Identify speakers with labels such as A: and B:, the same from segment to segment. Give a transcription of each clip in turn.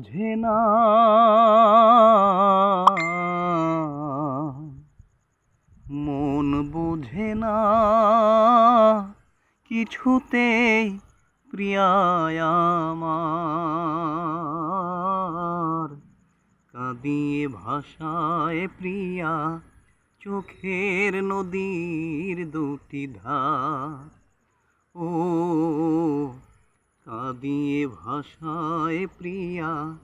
A: বোঝে না। মন বোঝে না। কিছুতেই প্রিয়ায় আমার। কাঁদিয়ে ভাষায় প্রিয়া চোখের নদীর দুটি ধার। ও কাঁদিয়ে ভাষায় প্রিয়া,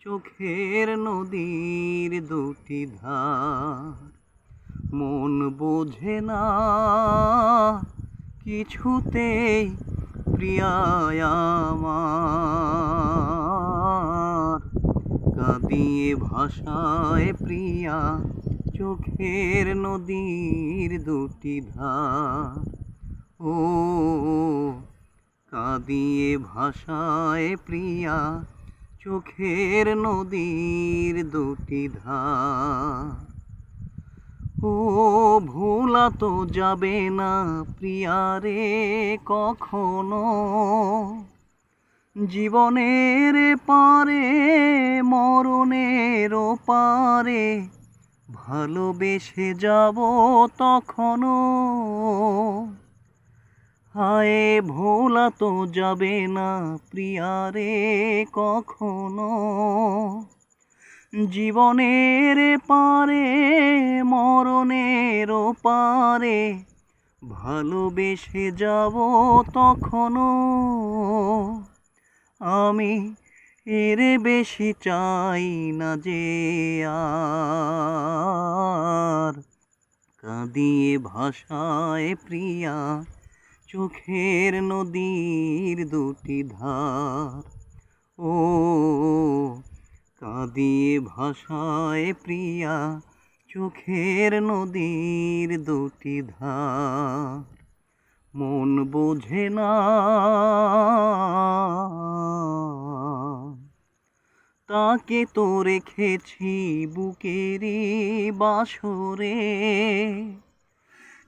A: চোখের নদীর দুটি ধার। মন বোঝে না কিছুতেই প্রিয়ায় আমার। কাঁদিয়ে ভাষায় প্রিয়া, চোখের নদীর দুটি ধার। ও কাঁদিয়ে ভাষায় প্রিয়া, চোখের নদীর দুটি ধার। ও ভোলা তো যাবে না প্রিয়ারে কখনো। জীবনের পারে, মরণের পারে, ভালোবেসে যাব তখনও হায় ভোলা তো যাবে না প্রিয়ারে কখনো। জীবনের পারে, মরণের পারে ভালোবেসে যাব তখনও আমি এর বেশি চাই না যে আর। কাঁদিয়ে ভাষায় প্রিয়া চোখের নদীর দুটি ধার। ও, কাঁদিয়ে ভাষায় প্রিয়া, চোখের নদীর দুটি ধার। মন বোঝে না। তাকে তো রেখেছি বুকেরই বাসরে।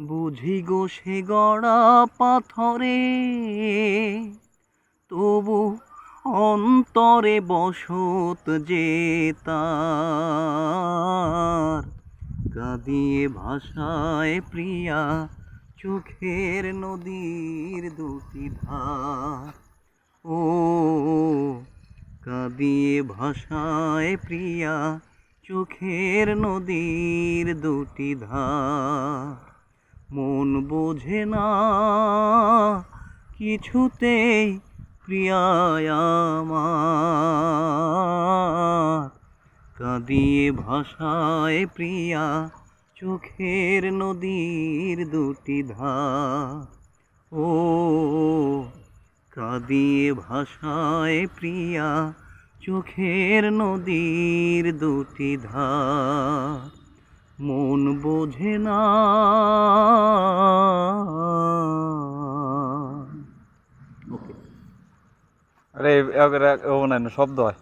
A: বুঝি গো সে গড়া পাথরে। তবু অন্তরে বসত যে তার। কাঁদিয়ে ভাষায় প্রিয়া চোখের নদীর দুটি ধার। ও, কাঁদিয়ে ভাষায় প্রিয়া চোখের নদীর দুটি ধার। মন বোঝে না। কিছুতেই প্রিয়ায় আমার। কাঁদিয়ে ভাষায় প্রিয়া চোখের নদীর দুটি ধার ও কাঁদিয়ে ভাষায় প্রিয়া চোখের নদীর দুটি ধার মন বোঝে না।
B: আরে না শব্দ হয়।